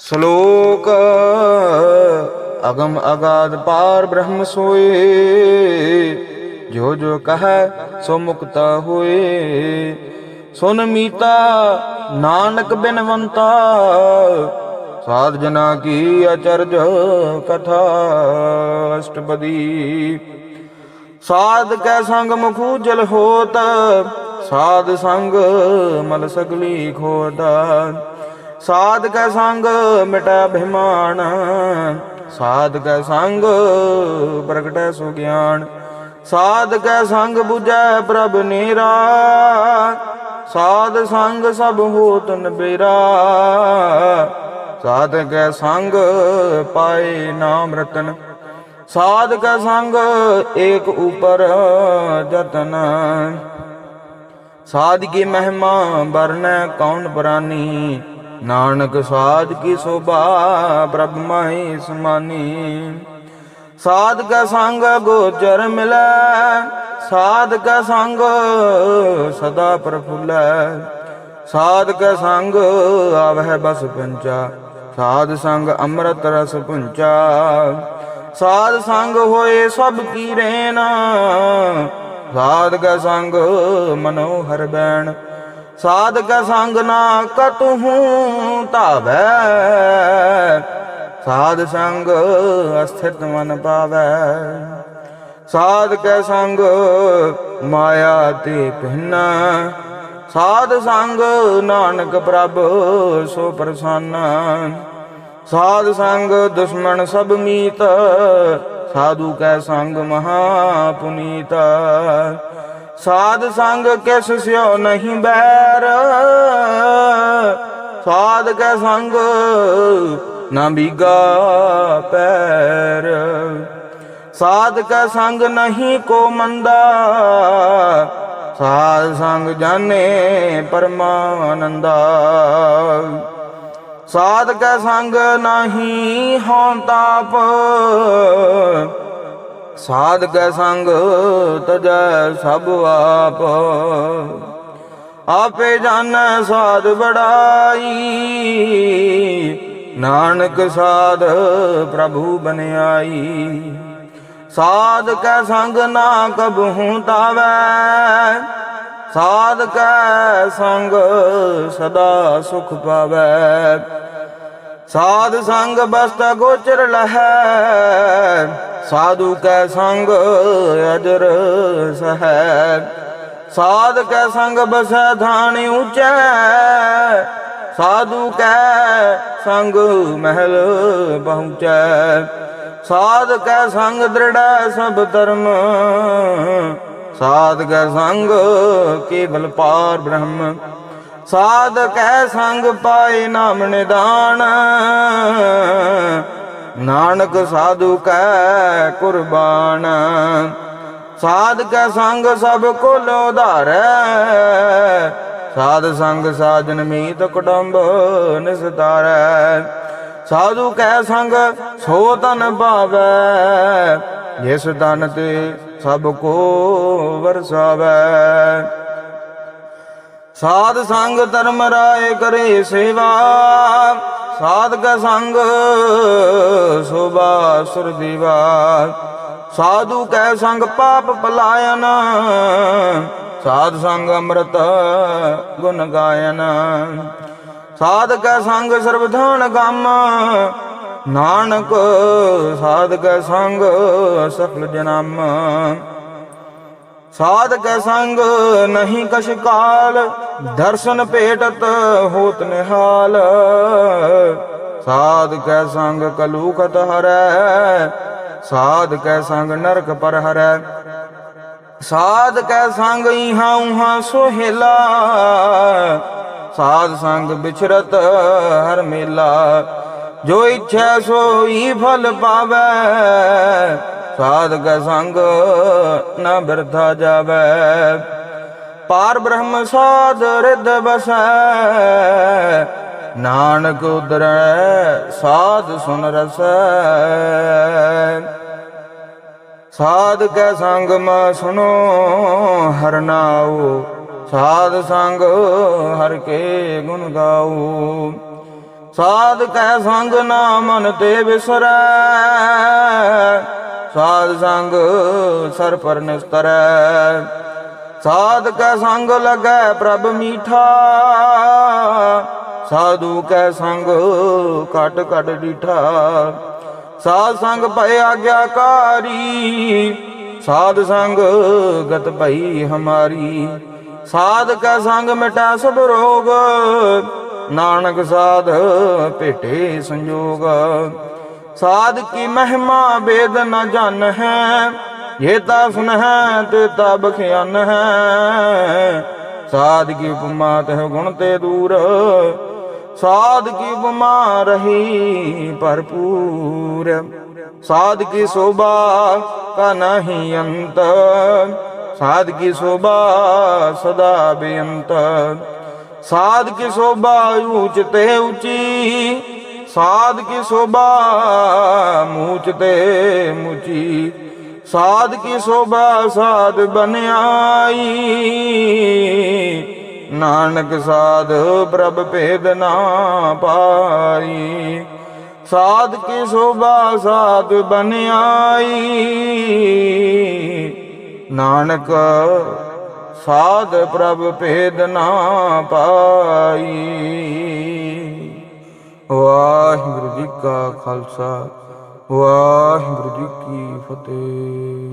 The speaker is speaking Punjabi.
ਸ਼ਲੋਕ ਅਗਮ ਅਗਾਧ ਪਾਰ ਬ੍ਰਹਮ ਸੋਏ, ਜੋ ਜੋ ਕਹੈ ਸੋ ਮੁਕਤਾ ਹੋਏ। ਸੁਨ ਮੀਤਾ ਨਾਨਕ ਬਿਨਵੰਤਾ, ਸਾਧ ਜਨਾ ਕੀ ਅਚਰਜ ਕਥਾ ਅਸ਼ਟਪਦੀ। ਸਾਧ ਕੈ ਸੰਗ ਮੁਖੂ ਜਲ ਹੋਤ, ਸਾਧ ਸੰਗ ਮਲ ਸਗਲੀ ਖੋਤ। ਸਾਧ ਕੈ ਸੰਗ ਮਿਟੈ ਅਭਿਮਾਨ ਸਾਧ ਕੈ ਸੰਗ ਪ੍ਰਗਟੈ ਸੁ ਗਿਆਨ ਸਾਧ ਕੈ ਸੰਗ 부ਜੈ ਪ੍ਰਭ ਨੀਰਾ, ਸਾਧ ਸੰਗ ਸਭ ਹੋਤ ਨਬੇਰਾ। ਸਾਧ ਕੈ ਸੰਗ ਪਾਏ ਨਾਮ ਰਤਨ ਸਾਧ ਕਾ ਸੰਗ ਏਕ ਉਪਰ ਜਤਨ। ਸਾਧ ਕੀ ਮਹਿਮਾ ਬਰਨੈ ਕੌਣ ਬਰਾਨੀ ਨਾਨਕ ਸਾਧ ਕੀ ਸੋਭਾ, ਪ੍ਰਭ ਮਾਹੀ ਸਮਾਨੀ। ਸਾਧ ਕਾ ਸੰਗ ਗੋਚਰ ਮਿਲੈ, ਸਾਧ ਕਾ ਸੰਗ ਸਦਾ ਪ੍ਰਫੁੱਲੈ। ਸਾਧ ਕਾ ਸੰਗ ਆਵਹਿ ਬਸ ਪੰਚਾ, ਸਾਧ ਸੰਗ ਅੰਮ੍ਰਿਤ ਰਸ ਪੁੰਚਾ। ਸਾਧ ਸੰਗ ਹੋਏ ਸਭ ਕੀ ਰੇਨ ਸਾਧ ਕਾ ਸੰਗ ਮਨੋਹਰ ਬੈਣ। ਸਾਧ ਕਾ ਸੰਗ ਨਾ ਕਤਹੂ ਧਾਵੈ। ਸਾਧ ਸੰਗ ਅਸਥਿਤ ਮਨ ਪਾਵੈ। ਸਾਧ ਕੈ ਸੰਗ ਮਾਇਆ ਤੇ ਪਹਿਨਾ ਸਾਧ ਸੰਗ ਨਾਨਕ ਪ੍ਰਭ ਸੋ ਪ੍ਰਸੰਨ। ਸਾਧ ਸੰਗ ਦੁਸ਼ਮਣ ਸਭ ਮੀਤ। ਸਾਧੂ ਕੈ ਸੰਗ ਮਹਾ ਪੁਨੀਤ। ਸਾਧ ਸੰਗ ਕਿਸ ਸਿਓ ਨਹੀਂ ਬੈਰ? ਸਾਧ ਕੈ ਸੰਗ ਨਾ ਬੀਗਾ ਪੈਰ। ਸਾਧ ਕੈ ਸੰਗ ਨਹੀਂ ਕੋ ਮੰਦਾ। ਸਾਧ ਸੰਗ ਜਾਣੇ ਪਰਮਾਨੰਦਾ। ਸਾਧ ਕੈ ਸੰਗ ਨਹੀਂ ਹੋਂ ਤਾਪ। ਸਾਧ ਕੈ ਸੰਗ ਤਜੈ ਸਭ ਆਪ। ਆਪੇ ਜਾਣੈ ਸਾਧ ਬੜਾਈ, ਨਾਨਕ ਸਾਧ ਪ੍ਰਭੂ ਬਨਿਆਈ। ਸਾਧ ਕੈ ਸੰਗ ਨਾ ਕਬਹੂ ਤਾਵੈ ਸਾਧ ਕੈ ਸੰਗ ਸਦਾ ਸੁਖ ਪਾਵੈ। ਸਾਧ ਸੰਗ ਬਸਤ ਗੋਚਰ ਲਹੈ ਸਾਧੂ ਕੈ ਸੰਗ ਅਜਰ ਸਹਿਬ। ਸਾਧ ਕੈ ਸੰਗ ਬਸੈ ਧਾਨ ਉਚੈ। ਸਾਧੂ ਕੈ ਸੰਗ ਮਹਿਲ ਪਹੁੰਚੈ ਸਾਧ ਕੈ ਸੰਗ ਦ੍ਰਿੜੈ ਸਭ ਧਰਮ। ਸਾਧ ਕੈ ਸੰਗ ਕੇਵਲ ਪਾਰ ਬ੍ਰਹਮ। ਸਾਧ ਕੈ ਸੰਗ ਪਾਏ ਨਾਮ ਨਿਦਾਨ। ਨਾਨਕ ਸਾਧੂ ਕੈ ਕੁਰਬਾਨ। ਸਾਧ ਕੈ ਸੰਗ ਸਭ ਕੋਲ ਉਧਾਰੈ। ਸਾਧ ਸੰਗ ਸਾਜਨ ਮੀਤ ਕੁਟੰਬ ਨਿਸਤਾਰੈ। ਸਾਧੂ ਕੈ ਸੰਗ ਸੋ ਤਨ ਭਾਵੈ। ਜਿਸ ਤਨ ਤੇ ਸਭ ਕੋ ਵਰਸਾਵੈ। ਸਾਧ ਸੰਗ ਧਰਮ ਰਾਏ ਕਰੇ ਸੇਵਾ। ਸਾਧ ਕੈ ਸੰਗ ਸੁਭਾ ਸੁਰ ਦੀਵਾ। ਸਾਧੂ ਕੈ ਸੰਗ ਪਾਪ ਪਲਾਇਨ, ਸਾਧ ਸੰਗ ਅੰਮ੍ਰਿਤ ਗੁਣ ਗਾਇਨ। ਸਾਧ ਕੈ ਸੰਗ ਸਰਬਧਾਨ ਗਮ, ਨਾਨਕ ਸਾਧ ਕੈ ਸੰਗ ਸਫਲ ਜਨਮ। ਸਾਧ ਕੈ ਸੰਗ ਨਹੀਂ ਕਛ ਕਾਲ ਦਰਸ਼ਨ ਭੇਟਤ ਹੋਤ ਨਿਹਾਲ। ਸਾਧ ਕੈ ਸੰਗ ਕਲੂਕਤ ਹਰੈ, ਸਾਧ ਕੈ ਸੰਗ ਨਰਕ ਪਰ ਹਰੈ। ਸਾਧ ਕੈ ਸੰਗ ਇਹਾਂ ਉਹਾਂ ਸੋਹਿਲਾ, ਸਾਧ ਸੰਗ ਵਿਚਰਤ ਹਰ ਮੇਲਾ। ਜੋ ਇੱਛਾ ਸੋਈ ਫਲ ਪਾਵੈ, ਸਾਧ ਕੈ ਸੰਗ ਨਾ ਬਿਰਥਾ ਜਾਵੈ। ਪਾਰ ਬ੍ਰਹਮ ਸਾਧ ਰਿਦ ਬਸੈ। ਨਾਨਕ ਉਦਰੈ, ਸਾਧ ਸੁਨ ਰਸੈ। ਸਾਧ ਕੈ ਸੰਗ ਮਾ ਸੁਨੋ, ਹਰ ਨਾਉ। ਸਾਧ ਸੰਗ ਹਰ ਕੇ ਗੁਣ ਗਾਉ। ਸਾਧ ਕੈ ਸੰਗ ਨਾ ਮਨ ਤੇ ਵਿਸਰੈ ਸਾਧ ਸੰਗ ਸਰ ਪਰ ਨਿਸਤਰੈ। ਸਾਧ ਕੈ ਸੰਗ ਲਗੈ ਪ੍ਰਭ ਮੀਠਾ। ਸਾਧੂ ਕੈ ਸੰਗ ਕਟ ਕਟ ਡੀਠਾ। ਸਾਧ ਸੰਗ ਭਇ ਆਗਿਆਕਾਰੀ। ਸਾਧ ਸੰਗ ਗਤ ਭਈ ਹਮਾਰੀ। ਸਾਧ ਕੈ ਸੰਗ ਮਿਟਾ ਸਭ ਰੋਗ। ਨਾਨਕ ਸਾਧ ਭੇਟੇ ਸੰਜੋਗ। ਸਾਧ ਕੀ ਮਹਿਮਾ ਬੇਦ ਨ ਜਾਣ ਹੈ ਇਹ ਤਾ ਸੁਨ ਹੈ ਤੇ ਤਾ ਬਖਿਆਨ ਹੈ। ਸਾਧ ਕੀ ਉਪਮਾ ਤਹ ਗੁਣ ਤੇ ਦੂਰ ਸਾਧ ਕੀ ਉਪਮਾ ਰਹੀ ਭਰਪੂਰ। ਸਾਧ ਕੀ ਸੋਭਾ ਕਾ ਨਹੀਂ ਅੰਤ ਸਾਧ ਕੀ ਸੋਭਾ ਸਦਾ ਬੇਅੰਤ। ਸਾਧ ਕੀ ਸੋਭਾ ਊਚ ਤੇ ਉੱਚੀ ਸਾਧ ਕੀ ਸੋਭਾ ਮੂਚ ਤੇ ਮੁਚੀ। ਸਾਧ ਕੀ ਸੋਭਾ ਸਾਧ ਬਨਿਆਈ? ਨਾਨਕ ਸਾਧ ਪ੍ਰਭ ਭੇਦ ਨਾ ਪਾਈ। ਸਾਧ ਕੀ ਸੋਭਾ ਸਾਧ ਬਨਿਆਈ? ਨਾਨਕ ਸਾਧ ਪ੍ਰਭ ਭੇਦ ਨਾ ਪਾਈ। ਵਾਹਿਗੁਰੂ ਜੀ ਕਾ ਖਾਲਸਾ। ਵਾਹਿਗੁਰੂ ਜੀ ਕੀ ਫਤਿਹ।